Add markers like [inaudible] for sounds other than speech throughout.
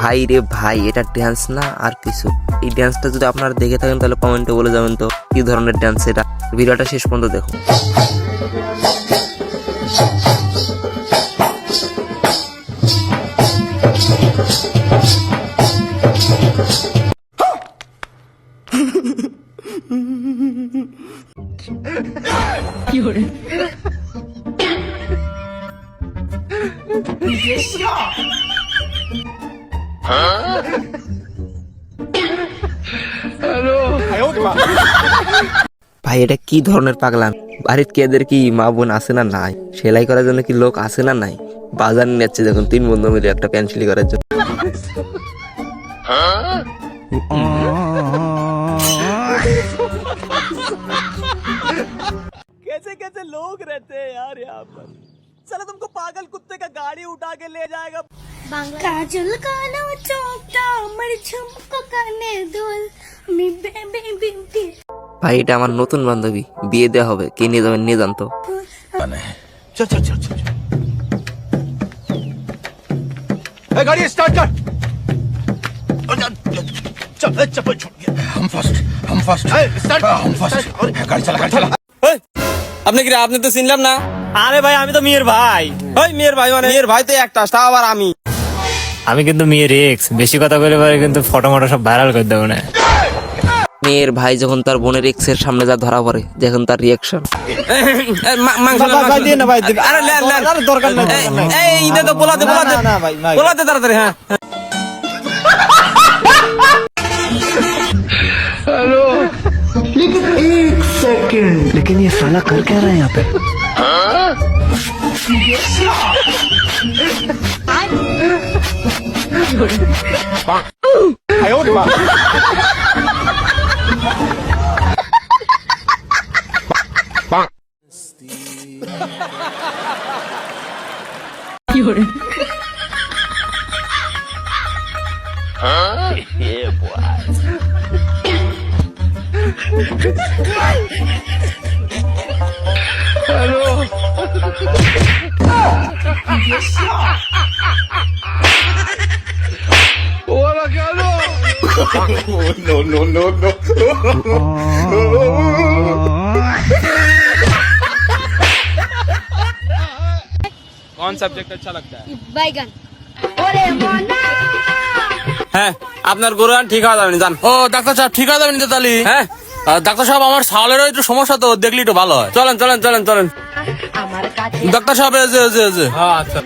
ভাই রে ভাই, এটা ড্যান্স না? আর কিছু। এই ড্যান্সটা যদি আপনারা দেখে থাকেন, তাহলে কমেন্টে বলে যাবেন তো, কি ধরনের ড্যান্স এটা? ভিডিওটা শেষ পর্যন্ত দেখুন। ভাই এটা কি ধরনের পাগলাম? বাড়ির কি এদের কি মা বোন আছে না নাই? সেলাই করার জন্য কি লোক আছে না নাই? বাজার নিয়ে যাচ্ছে দেখুন তিন বন্ধু মিলে একটা প্যান্ট করার জন্য। कैसे कैसे लोग रहते हैं यार यहाँ पर चलो तुमको पागल कुत्ते का गाड़ी उठा के ले जाएगा কাজল কালো চোখটা আমার ঝুমকো কানে দোল আমি বেবি বিউটি ভাই এটা আমার নতুন বান্ধবী বিয়ে দেওয়া হবে কে নিয়ে যাবেন নিয়ে যান তো चल चल चल चल ए, गाड़ी स्टार्ट कर चल ए, चप्पल छूट गया हम फर्स्ट हम फर्स्ट स्टार्ट हम फर्स्ट गाड़ी चला गाड़ी चला ওই, আপনি কি রে? আপনি তো চিনলাম না? আরে ভাই আমি তো মেয়ের ভাই। ওই মেয়ের ভাই মানে? মেয়ের ভাই তো একটা তাও আবার আমি। আমি কিন্তু মেয়ের এক্স বেশি কথা বলে পরে কিন্তু ফটো মটো সব ভাইরাল করে দেবো না। মেয়ের ভাই যখন তার বোনের এক্সের সামনে যা ধরা পড়ে দেখুন তার রিয়াকশন सेकंड लेकिन ये साला कर क्या रहे हैं यहाँ पे Huh? yeah, boy. আরে লেন, লেন। এই, এই, দে তো, পোলাতে, পোলাতে। পোলাতে তাড়াতাড়ি, হ্যাঁ। বাইগান হ্যাঁ আপনার গরু ঠিক হওয়া যাবে না, যান ও ডাক্তার সাহেব ঠিক আছে নিতে তালি হ্যাঁ আহ, ডাক্তার সাহেব আমার সালেরও একটু সমস্যা তো দেখলি একটু ভালো হয় চলেন চলেন চলেন চলেন ডাক্তার সাহেব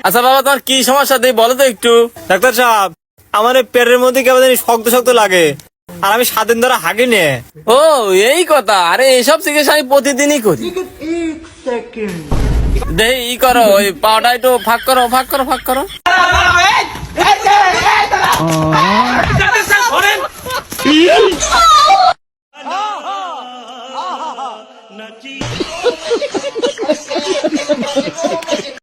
আচ্ছা বাবা তোমার কি সমস্যা দেই বলো তো একটু ডাক্তার সাহেব আমার এই পেটের মধ্যে কেমন জানি শক্ত শক্ত লাগে আর আমি সাত দিন ধরে হাগি নে ও এই কথা আরে এইসব চিকিৎসা আমি প্রতিদিনই করি দে ই করো ওই পাওটা একটু ফাঁক করো ফাঁক করো ফাঁক করো Nadine. [laughs] [laughs]